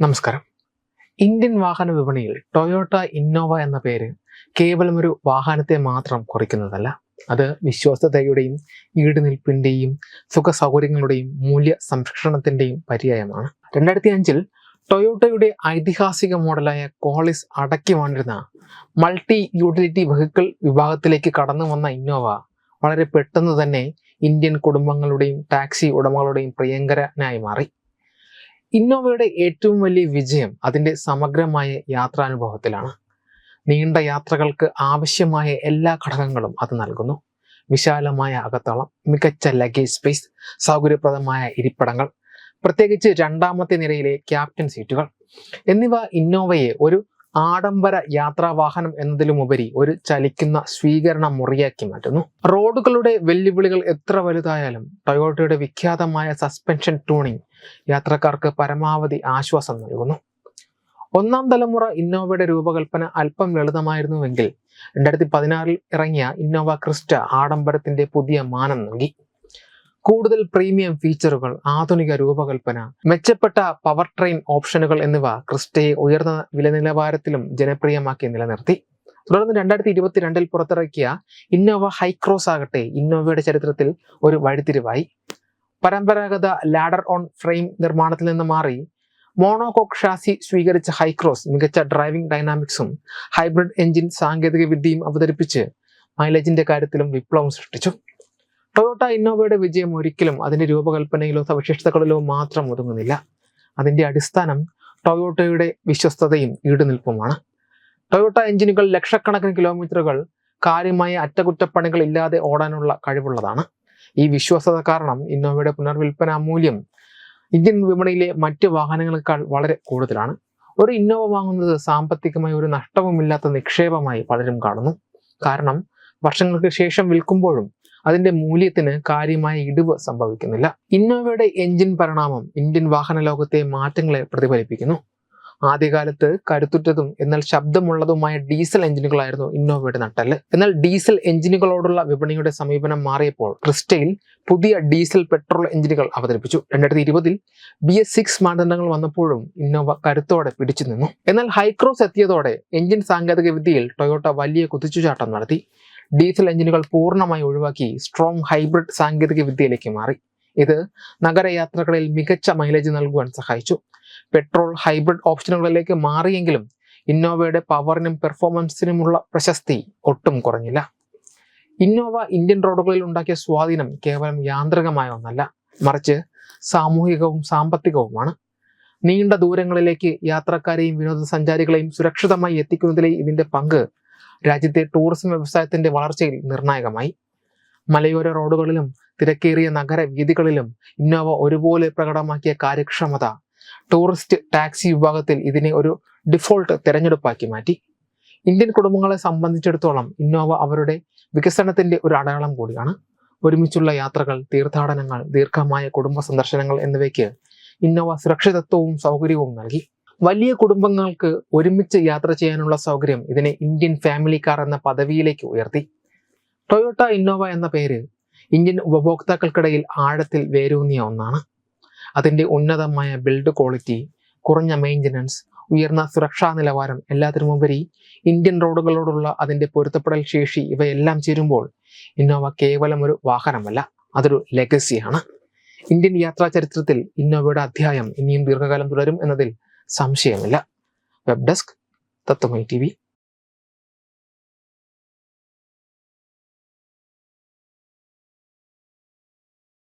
നമസ്കാരം. ഇന്ത്യൻ വാഹന വിപണിയിൽ ടൊയോട്ട ഇന്നോവ എന്ന പേര് കേവലം ഒരു വാഹനത്തെ മാത്രം കുറിക്കുന്നതല്ല അത് വിശ്വാസ്യതയുടെയും ഈടുനിൽപ്പിന്റെയും സുഖ സൗകര്യങ്ങളുടെയും മൂല്യ സംരക്ഷണത്തിന്റെയും പര്യായമാണ്. രണ്ടായിരത്തി അഞ്ചിൽ ടൊയോട്ടയുടെ ഐതിഹാസിക മോഡലായ കോളിസ് അടക്കി വാണിരുന്ന മൾട്ടി യൂട്ടിലിറ്റി വെഹിക്കിൾ വിഭാഗത്തിലേക്ക് കടന്നു വന്ന ഇന്നോവ വളരെ പെട്ടെന്ന് തന്നെ ഇന്ത്യൻ കുടുംബങ്ങളുടെയും ടാക്സി ഉടമകളുടെയും പ്രിയങ്കരനായി മാറി. ഇന്നോവയുടെ ഏറ്റവും വലിയ വിജയം അതിന്റെ സമഗ്രമായ യാത്രാനുഭവത്തിലാണ്. നീണ്ട യാത്രകൾക്ക് ആവശ്യമായ എല്ലാ ഘടകങ്ങളും അത് നൽകുന്നു. വിശാലമായ അകത്തളം മികച്ച ലഗേജ് സ്പേസ് സൗകര്യപ്രദമായ ഇരിപ്പിടങ്ങൾ പ്രത്യേകിച്ച് രണ്ടാമത്തെ നിരയിലെ ക്യാപ്റ്റൻ സീറ്റുകൾ എന്നിവ ഇന്നോവയെ ഒരു ആഡംബര യാത്രാവാഹനം എന്നതിലുമുപരി ഒരു ചലിക്കുന്ന സ്വീകരണ മുറിയാക്കി മാറ്റുന്നു. റോഡുകളുടെ വെല്ലുവിളികൾ എത്ര വലുതായാലും ടൊയോട്ടയുടെ വിഖ്യാതമായ സസ്പെൻഷൻ ട്യൂണിംഗ് യാത്രക്കാർക്ക് പരമാവധി ആശ്വാസം നൽകുന്നു. ഒന്നാം തലമുറ ഇന്നോവയുടെ രൂപകൽപ്പന അല്പം ലളിതമായിരുന്നുവെങ്കിൽ രണ്ടായിരത്തി പതിനാറിൽ ഇറങ്ങിയ ഇന്നോവ ക്രിസ്റ്റ ആഡംബരത്തിന്റെ പുതിയ മാനം നൽകി. കൂടുതൽ പ്രീമിയം ഫീച്ചറുകൾ ആധുനിക രൂപകൽപ്പന മെച്ചപ്പെട്ട പവർ ട്രെയിൻ ഓപ്ഷനുകൾ എന്നിവ ക്രിസ്റ്റയെ ഉയർന്ന വില നിലവാരത്തിലും ജനപ്രിയമാക്കി നിലനിർത്തി. തുടർന്ന് രണ്ടായിരത്തി ഇരുപത്തിരണ്ടിൽ പുറത്തിറക്കിയ ഇന്നോവ ഹൈക്രോസ് ആകട്ടെ ഇന്നോവയുടെ ചരിത്രത്തിൽ ഒരു വഴിത്തിരിവായി. പരമ്പരാഗത ലാഡർ ഓൺ ഫ്രെയിം നിർമ്മാണത്തിൽ നിന്ന് മാറി മോണോകോക്ക് ഷാസി സ്വീകരിച്ച ഹൈക്രോസ് മികച്ച ഡ്രൈവിംഗ് ഡൈനാമിക്സും ഹൈബ്രിഡ് എഞ്ചിൻ സാങ്കേതിക വിദ്യയും അവതരിപ്പിച്ച് മൈലേജിന്റെ കാര്യത്തിലും വിപ്ലവം സൃഷ്ടിച്ചു. ടൊയോട്ട ഇന്നോവയുടെ വിജയം ഒരിക്കലും അതിന്റെ രൂപകൽപ്പനയിലോ സവിശേഷതകളിലോ മാത്രം ഒതുങ്ങുന്നില്ല. അതിന്റെ അടിസ്ഥാനം ടൊയോട്ടയുടെ വിശ്വസ്തതയും ഈടുനിൽപ്പുമാണ്. ടൊയോട്ട എഞ്ചിനുകൾ ലക്ഷക്കണക്കിന് കിലോമീറ്ററുകൾ കാര്യമായ അറ്റകുറ്റപ്പണികൾ ഇല്ലാതെ ഓടാനുള്ള കഴിവുള്ളതാണ്. ഈ വിശ്വാസത കാരണം ഇന്നോവയുടെ പുനർവിൽപ്പന മൂല്യം ഇന്ത്യൻ വിപണിയിലെ മറ്റ് വാഹനങ്ങളെക്കാൾ വളരെ കൂടുതലാണ്. ഒരു ഇന്നോവ വാങ്ങുന്നത് സാമ്പത്തികമായി ഒരു നഷ്ടവുമില്ലാത്ത നിക്ഷേപമായി പലരും കാണുന്നു. കാരണം വർഷങ്ങൾക്ക് ശേഷം വിൽക്കുമ്പോഴും അതിന്റെ മൂല്യത്തിന് കാര്യമായ ഇടിവ് സംഭവിക്കുന്നില്ല. ഇന്നോവയുടെ എഞ്ചിൻ പരിണാമം ഇന്ത്യൻ വാഹന ലോകത്തെ മാറ്റങ്ങളെ പ്രതിഫലിപ്പിക്കുന്നു. ആദ്യകാലത്ത് കരുത്തുറ്റതും എന്നാൽ ശബ്ദമുള്ളതുമായ ഡീസൽ എഞ്ചിനുകളായിരുന്നു ഇന്നോവയുടെ നട്ടൽ എന്നാൽ ഡീസൽ എഞ്ചിനുകളോടുള്ള വിപണിയുടെ സമീപനം മാറിയപ്പോൾ ക്രിസ്റ്റയിൽ പുതിയ ഡീസൽ പെട്രോൾ എഞ്ചിനുകൾ അവതരിപ്പിച്ചു. രണ്ടായിരത്തി ഇരുപതിൽ ബി എസ് സിക്സ് മാനദണ്ഡങ്ങൾ വന്നപ്പോഴും ഇന്നോവ കരുത്തോടെ പിടിച്ചു നിന്നു. എന്നാൽ ഹൈക്രോസ് എത്തിയതോടെ എഞ്ചിൻ സാങ്കേതിക വിദ്യയിൽ ടൊയോട്ട വലിയ കുതിച്ചുചാട്ടം നടത്തി. ഡീസൽ എഞ്ചിനുകൾ പൂർണമായി ഒഴിവാക്കി സ്ട്രോങ് ഹൈബ്രിഡ് സാങ്കേതിക വിദ്യയിലേക്ക് മാറി. ഇത് നഗരയാത്രകളിൽ മികച്ച മൈലേജ് നൽകുവാൻ സഹായിച്ചു. പെട്രോൾ ഹൈബ്രിഡ് ഓപ്ഷനുകളിലേക്ക് മാറിയെങ്കിലും ഇന്നോവയുടെ പവറിനും പെർഫോമൻസിനുമുള്ള പ്രശസ്തി ഒട്ടും കുറഞ്ഞില്ല. ഇന്നോവ ഇന്ത്യൻ റോഡുകളിൽ ഉണ്ടാക്കിയ സ്വാധീനം കേവലം യാന്ത്രികമായ ഒന്നല്ല മറിച്ച് സാമൂഹികവും സാമ്പത്തികവുമാണ്. നീണ്ട ദൂരങ്ങളിലേക്ക് യാത്രക്കാരെയും വിനോദസഞ്ചാരികളെയും സുരക്ഷിതമായി എത്തിക്കുന്നതിലെ ഇതിന്റെ പങ്ക് രാജ്യത്തെ ടൂറിസം വ്യവസായത്തിന്റെ വളർച്ചയിൽ നിർണായകമായി. മലയോര റോഡുകളിലും തിരക്കേറിയ നഗര വീതികളിലും ഇന്നോവ ഒരുപോലെ പ്രകടമാക്കിയ കാര്യക്ഷമത ടൂറിസ്റ്റ് ടാക്സി വിഭാഗത്തിൽ ഇതിനെ ഒരു ഡിഫോൾട്ട് തിരഞ്ഞെടുപ്പാക്കി മാറ്റി. ഇന്ത്യൻ കുടുംബങ്ങളെ സംബന്ധിച്ചിടത്തോളം ഇന്നോവ അവരുടെ വികസനത്തിന്റെ ഒരു അടയാളം കൂടിയാണ്. ഒരുമിച്ചുള്ള യാത്രകൾ തീർത്ഥാടനങ്ങൾ ദീർഘമായ കുടുംബ സന്ദർശനങ്ങൾ എന്നിവയ്ക്ക് ഇന്നോവ സുരക്ഷിതത്വവും സൗകര്യവും നൽകി. വലിയ കുടുംബങ്ങൾക്ക് ഒരുമിച്ച് യാത്ര ചെയ്യാനുള്ള സൗകര്യം ഇതിനെ ഇന്ത്യൻ ഫാമിലി കാർ എന്ന പദവിയിലേക്ക് ഉയർത്തി. ടൊയോട്ട ഇന്നോവ എന്ന പേര് ഇന്ത്യൻ ഉപഭോക്താക്കൾക്കിടയിൽ ആഴത്തിൽ വേരൂന്നിയ ഒന്നാണ്. അതിന്റെ ഉന്നതമായ ബിൽഡ് ക്വാളിറ്റി കുറഞ്ഞ മെയിന്റനൻസ് ഉയർന്ന സുരക്ഷാ നിലവാരം എല്ലാത്തിനുമുപരി ഇന്ത്യൻ റോഡുകളോടുള്ള അതിന്റെ പൊരുത്തപ്പെടൽ ശേഷി ഇവയെല്ലാം ചേരുമ്പോൾ ഇന്നോവ കേവലം ഒരു വാഹനമല്ല അതൊരു ലെഗസിയാണ് ഇന്ത്യൻ യാത്രാ ചരിത്രത്തിൽ ഇന്നോവയുടെ അധ്യായം ഇനിയും ദീർഘകാലം തുടരും എന്നതിൽ സംശയമില്ല. Web desk Tatwamayi T